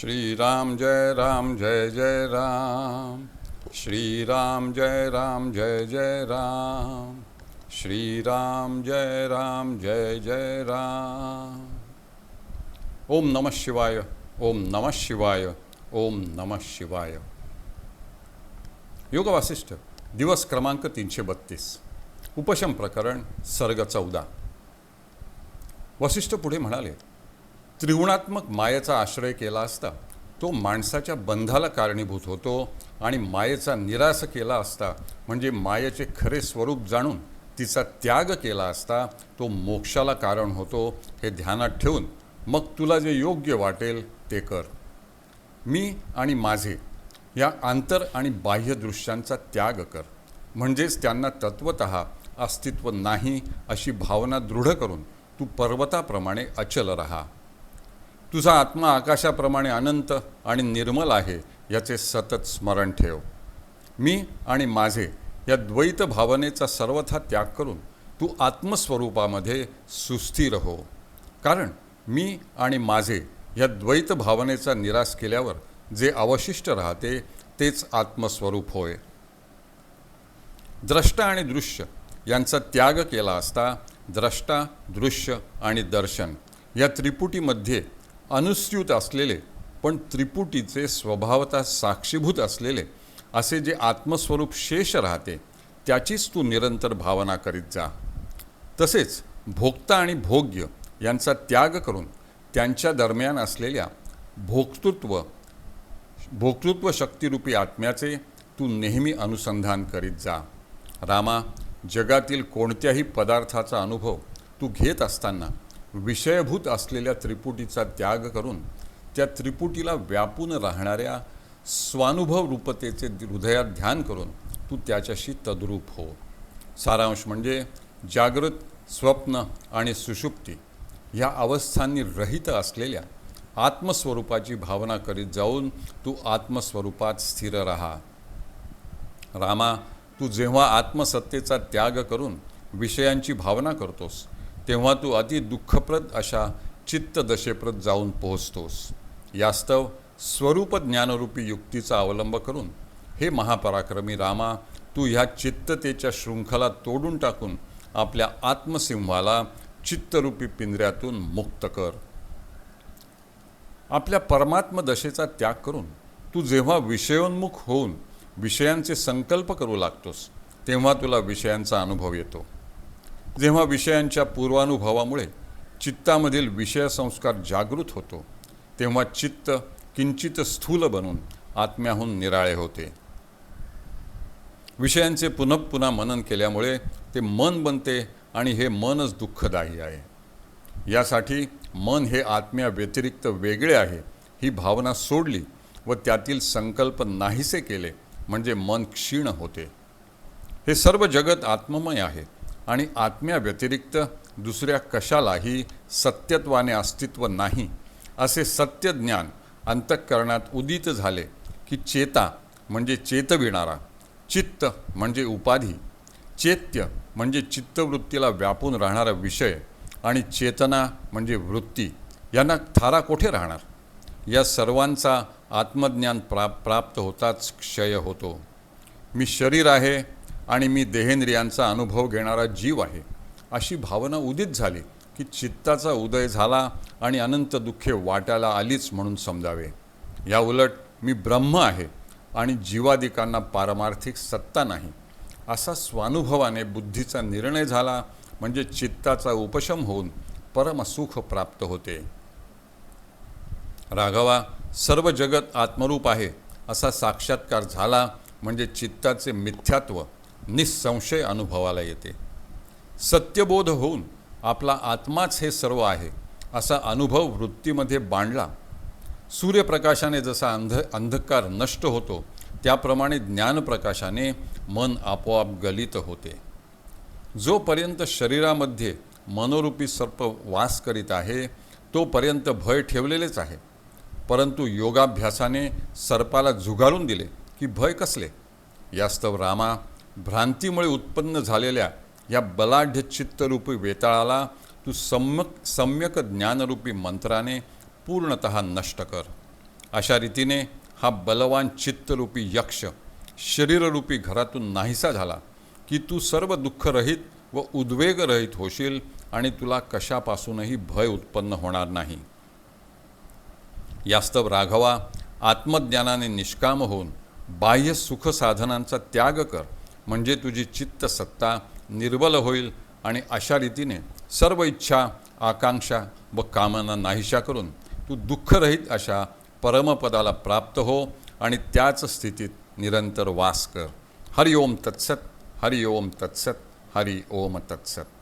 श्रीराम जय राम जय जय राम। श्रीराम जय राम जय जय राम। श्रीराम जय राम जय जय राम। ओम नमः शिवाय ओम नमः शिवाय ओम नमः शिवाय। योग वासिष्ठ दिवस क्रमांक तीनशे बत्तीस। उपशम प्रकरण सर्ग चौदा। वसिष्ठ पुढे म्हणाले त्रिगुणात्मक मायेचा आश्रय केला असता तो माणसाच्या बंधाला कारणीभूत होतो आणि मायेचा निराश केला असता म्हणजे मायेचे खरे स्वरूप जाणून तिचा त्याग केला असता तो मोक्षाला कारण होतो हे ध्यानात ठेवून मग तुला जे योग्य वाटेल ते कर. मी आणि माझे या आंतर आणि बाह्य दृश्यांचा त्याग कर. म्हणजेच त्यांना तत्वत अस्तित्व नाही अशी भावना दृढ करून तू पर्वताप्रमाणे अचल राहा. तुझा आत्मा आकाशाप्रमाणे अनंत आणि निर्मल आहे याचे सतत स्मरण ठेव. मी आणि माझे या द्वैत भावनेचा सर्वथा त्याग करून तू आत्मस्वरूपामध्ये सुस्थिर हो. कारण मी आणि माझे या द्वैत भावनेचा निराश केल्यावर जे अवशिष्ट राहते तेच आत्मस्वरूप होय. द्रष्टा आणि दृश्य यांचा त्याग केला असता द्रष्टा दृश्य आणि दर्शन या त्रिपुटीमध्ये अनुस्यूत असलेले पण त्रिपुटीचे स्वभावता साक्षीभूत असलेले असे जे आत्मस्वरूप शेष राहते त्याचीच तू निरंतर भावना करीत जा. तसेच भोक्ता आणि भोग्य यांचा त्याग करून त्यांच्या दरम्यान असलेल्या भोक्तृत्व भोक्तृत्व शक्तिरूपी आत्म्याचे तू नेहमी अनुसंधान करीत जा. रामा जगातील कोणत्याही पदार्थाचा अनुभव तू घेत असताना विषयभूत असलेल्या त्रिपुटीचा त्याग करून त्या त्रिपुटीला व्यापून राहणाऱ्या स्वानुभव रूपतेचे हृदयात ध्यान करून तू त्याच्याशी तद्रूप हो. सारांश म्हणजे जागृत स्वप्न आणि सुषुप्ती ह्या अवस्थांनी रहित असलेल्या आत्मस्वरूपाची भावना करीत जाऊन तू आत्मस्वरूपात स्थिर राहा. रामा तू जेव्हा आत्मसत्तेचा त्याग करून विषयांची भावना करतोस तेव्हा तू अति दुःखप्रद अशा चित्तदशेप्रत जाऊन पोहोचतोस. यास्तव स्वरूप ज्ञानरूपी युक्तीचा अवलंब करून हे महापराक्रमी रामा तू ह्या चित्ततेच्या शृंखला तोडून टाकून आपल्या आत्मसिंहाला चित्तरूपी पिंजऱ्यातून मुक्त कर. आपल्या परमात्मदशेचा त्याग करून तू जेव्हा विषयोन्मुख होऊन विषयांचे संकल्प करू लागतोस तेव्हा तुला विषयांचा अनुभव येतो. जेव्हा विषयांच्या पूर्वानुभवामुळे चित्तामधील विषयसंस्कार जागृत होतो तेव्हा चित्त किंचित स्थूल बनून आत्म्याहून निराळे होते. विषयांचे पुनः पुन्हा मनन केल्यामुळे ते मन बनते आणि हे मनच दुःखदायी आहे. यासाठी मन हे आत्म्या व्यतिरिक्त वेगळे आहे ही भावना सोडली व त्यातील संकल्प नाहीसे केले म्हणजे मन क्षीण होते. हे सर्व जगत आत्ममय आहे. आणि आत्म्या व्यतिरिक्त दुसऱ्या कशालाही सत्यत्वाने अस्तित्व नाही असे सत्य ज्ञान अंतःकरणात उदित झाले की चेता म्हणजे चेतविणारा चित्त म्हणजे उपाधी चेत्य म्हणजे चित्तवृत्तीला व्यापून राहणारा विषय आणि चेतना म्हणजे वृत्ती यांना थारा कोठे राहणार? या सर्वांचा आत्मज्ञान प्रा प्राप्त होताच क्षय होतो. मी शरीर आहे आणि मी देहेंद्रियांचा अनुभव घेणारा जीव आहे. अशी भावना उदित झाली की चित्ताचा उदय झाला आणि अनंत दुःखे वाट्याला आलीच म्हणून समजावे. या उलट मी ब्रह्म आहे आणि जीवादिकांना पारमार्थिक सत्ता नाही. असा स्वानुभवाने बुद्धीचा निर्णय झाला म्हणजे चित्ताचा उपशम होऊन परमसुख प्राप्त होते. राघवा सर्व जगत आत्मरूप आहे असा साक्षात्कार झाला म्हणजे चित्ताचे मिथ्यात्व निसंशय अनुभवाला येते. सत्यबोध होऊन आपला आत्माच हे सर्व आहे असा अनुभव वृत्तीमध्ये बांधला सूर्यप्रकाशाने जसा अंध अंधकार नष्ट होतो त्याप्रमाणे ज्ञानप्रकाशाने मन आपोआप गलित होते. जोपर्यंत शरीरामध्ये मनोरूपी सर्प वास करीत आहे तोपर्यंत भय ठेवलेलेच आहे. परंतु योगाभ्यासाने सर्पाला झुगारून दिले की भय कसले? यास्तव रामा भ्रांतीमुळे उत्पन्न झालेल्या या बलाढ्य चित्तरूपी वेताळाला तू सम्यक सम्यक ज्ञानरूपी मंत्राने पूर्णत नष्ट कर. अशा रीतीने हा बलवान चित्तरूपी यक्ष शरीररूपी घरातून नाहीसा झाला की तू सर्व दुःखरहित व उद्वेगरहित होशील आणि तुला कशापासूनही भय उत्पन्न होणार नाही. यास्तव राघवा आत्मज्ञानाने निष्काम होऊन बाह्य सुखसाधनांचा त्याग कर. म्हणजे तुझी चित्तसत्ता निर्बल होईल आणि अशा रीतीने सर्व इच्छा आकांक्षा व कामना नाहीशा करून तू दुःखरहित अशा परमपदाला प्राप्त हो आणि त्याच स्थितीत निरंतर वास कर. हरि ओम तत्सत हरि ओम तत्सत हरि ओम तत्सत.